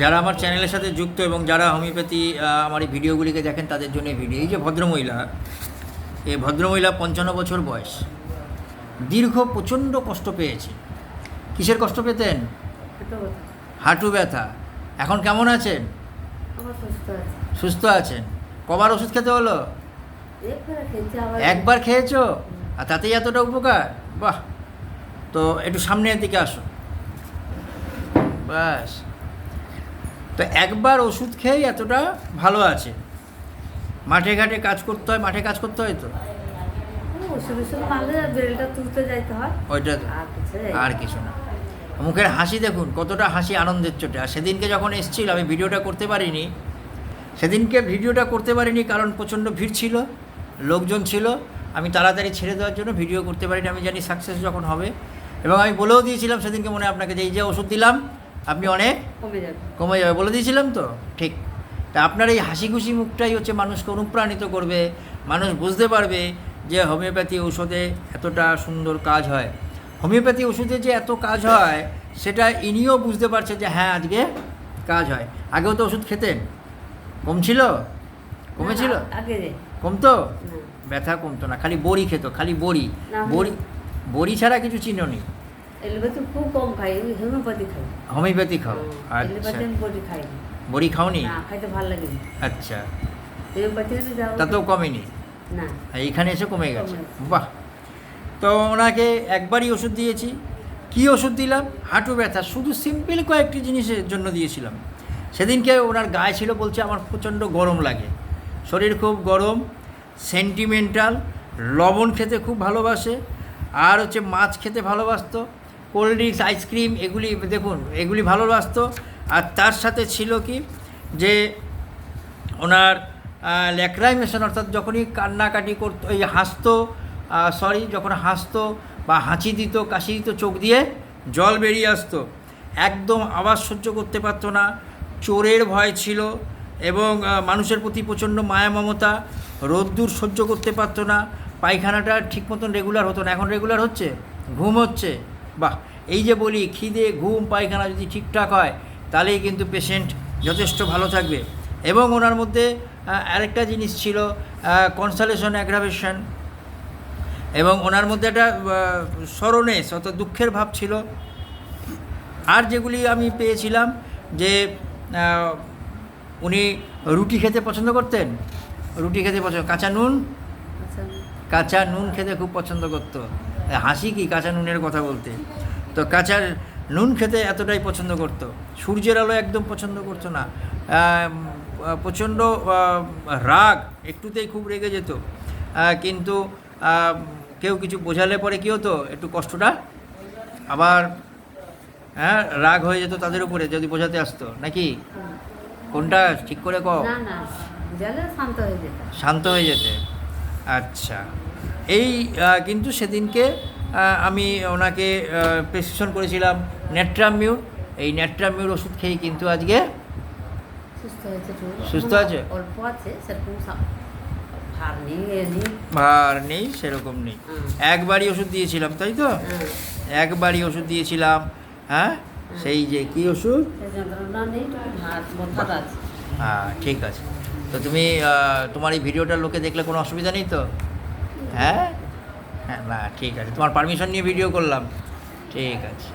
যারা আমার চ্যানেলের সাথে যুক্ত এবং যারা হোমিওপ্যাথি আমার এই ভিডিওগুলিকে দেখেন তাদের জন্য এই ভিডিও। এই যে ভদ্রমহিলা এই ভদ্রমহিলা পঞ্চান্ন বছর বয়স দীর্ঘ প্রচণ্ড কষ্ট পেয়েছে। কিসের কষ্ট পেতেন? হাঁটু ব্যথা। এখন কেমন আছেন? সুস্থ আছেন। কবার ওষুধ খেতে হলো? একবার খেয়েছি আর তাতেই এতটা উপকার? বাহ! তো একটু সামনের দিকে আসো। বাস। তো একবার ওষুধ খেয়েই এতটা ভালো আছে? মাঠে ঘাটে কাজ করতে হয় মাঠে কাজ করতে হয় তো? ওইটা আর কিছু না। মুখের হাসি দেখুন কতটা হাসি আনন্দের চোটে। আর সেদিনকে যখন এসেছিল আমি ভিডিওটা করতে পারিনি। সেদিনকে ভিডিওটা করতে পারিনি কারণ প্রচণ্ড ভিড় ছিল লোকজন ছিল। আমি তাড়াতাড়ি ছেড়ে দেওয়ার জন্য ভিডিও করতে পারিনি আমি জানি সাকসেস যখন হবে। এবং আমি বলেও দিয়েছিলাম সেদিনকে মনে আপনাকে যে এই যে ওষুধ দিলাম আপনি অনেক কমে যাবে। কমে যাবে বলে দিয়েছিলাম তো? ঠিক। তা আপনার এই হাসি খুশি মুখটাই হচ্ছে মানুষকে অনুপ্রাণিত করবে মানুষ বুঝতে পারবে যে হোমিওপ্যাথি ঔষধে এতটা সুন্দর কাজ হয়। হোমিওপ্যাথি ওষুধে যে এত কাজ হয় সেটা ইনিও বুঝতে পারছে যে হ্যাঁ আজকে কাজ হয়। আগেও তো ওষুধ খেতেন। কমছিল? কমেছিল? কমতো? ব্যথা কমতো না খালি বড়ি খেত খালি বড়ি। বড়ি বড়ি ছাড়া কিছু চিহ্নি এলোপ্যাথি খুব কম খাই ওই হোমিওপ্যাথি খাই। হোমিওপ্যাথি খাও? আচ্ছা। বডি খাই বড়ি খাওনি? না খাইতে ভালো লাগে আচ্ছা। হোমিওপ্যাথি তাতেও কমেনি? না। এইখানে এসে কমে গেছে? বাহ। তো ওনাকে একবারই ওষুধ দিয়েছি। কি ওষুধ দিলাম? হাঁটু ব্যথা। শুধু সিম্পল কয়েকটি জিনিসের জন্য দিয়েছিলাম। সেদিনকে ওনার গায়ে ছিল বলছে আমার প্রচণ্ড গরম লাগে। শরীর খুব গরম সেন্টিমেন্টাল লবণ খেতে খুব ভালোবাসে আর হচ্ছে মাছ খেতে ভালোবাসতো। কোল্ড ড্রিঙ্কস আইসক্রিম এগুলি দেখুন, এগুলি ভালোবাসতো আর তার সাথে ছিল কি, যে ওনার ল্যাক্রাইমেশন, অর্থাৎ যখনই কান্নাকাটি করতো, এই হাসতো সরি যখন হাসতো বা হাঁচি দিত, কাশি দিত চোখ দিয়ে, জল বেরিয়ে আসতো। একদম আওয়াজ সহ্য করতে পারতো না, চোরের ভয় ছিল এবং মানুষের প্রতি প্রচণ্ড মায়া মমতা, রোদ্দুর সহ্য করতে পারতো না, পায়খানাটা ঠিক মতন রেগুলার হতো না। এখন রেগুলার হচ্ছে? ঘুম হচ্ছে। বাহ এই যে বলি খিদে ঘুম পায়খানা যদি ঠিকঠাক হয় তাহলেই কিন্তু পেশেন্ট যথেষ্ট ভালো থাকবে। এবং ওনার মধ্যে আরেকটা জিনিস ছিল কনসালেশন অ্যাগ্রাভেশন এবং ওনার মধ্যে একটা স্মরণেস অর্থাৎ দুঃখের ভাব ছিল। আর যেগুলি আমি পেয়েছিলাম যে উনি রুটি খেতে পছন্দ করতেন? রুটি খেতে পছন্দ কাঁচা নুন। কাঁচা নুন খেতে খুব পছন্দ করতো। হাসি কি? কাঁচা নুনের কথা বলতে। তো কাঁচার নুন খেতে এতটাই পছন্দ করতো। সূর্যের আলো একদম পছন্দ করতো না। প্রচণ্ড রাগ একটুতেই খুব রেগে যেত। কিন্তু কেউ কিছু বোঝালে পরে কী হতো? একটু কষ্টটা আবার হ্যাঁ রাগ হয়ে যেত তাদের উপরে যদি বোঝাতে আসতো। নাকি? কোনটা ঠিক করে কও? হয়ে শান্ত হয়ে যেতে। আচ্ছা। এই কিন্তু সেদিনকে আমি ওনাকে প্রেসক্রিপশন করেছিলাম নেট্রামিউর এই নেট্রামিউর ওষুধ খেয়ে কিন্তু আজকে সুস্থ আছে? অল্প আছে ভার নেই সেরকম নেই। একবারই ওষুধ দিয়েছিলাম তাই তো? একবারই ওষুধ দিয়েছিলাম হ্যাঁ? সেই যে কি ওষুধ? হ্যাঁ ঠিক আছে। তো তুমি তোমার এই ভিডিওটা লোকে দেখলে কোনো অসুবিধা নেই তো? হ্যাঁ? হ্যাঁ না, ঠিক আছে। তোমার পারমিশন নিয়ে ভিডিও করলাম। ঠিক আছে।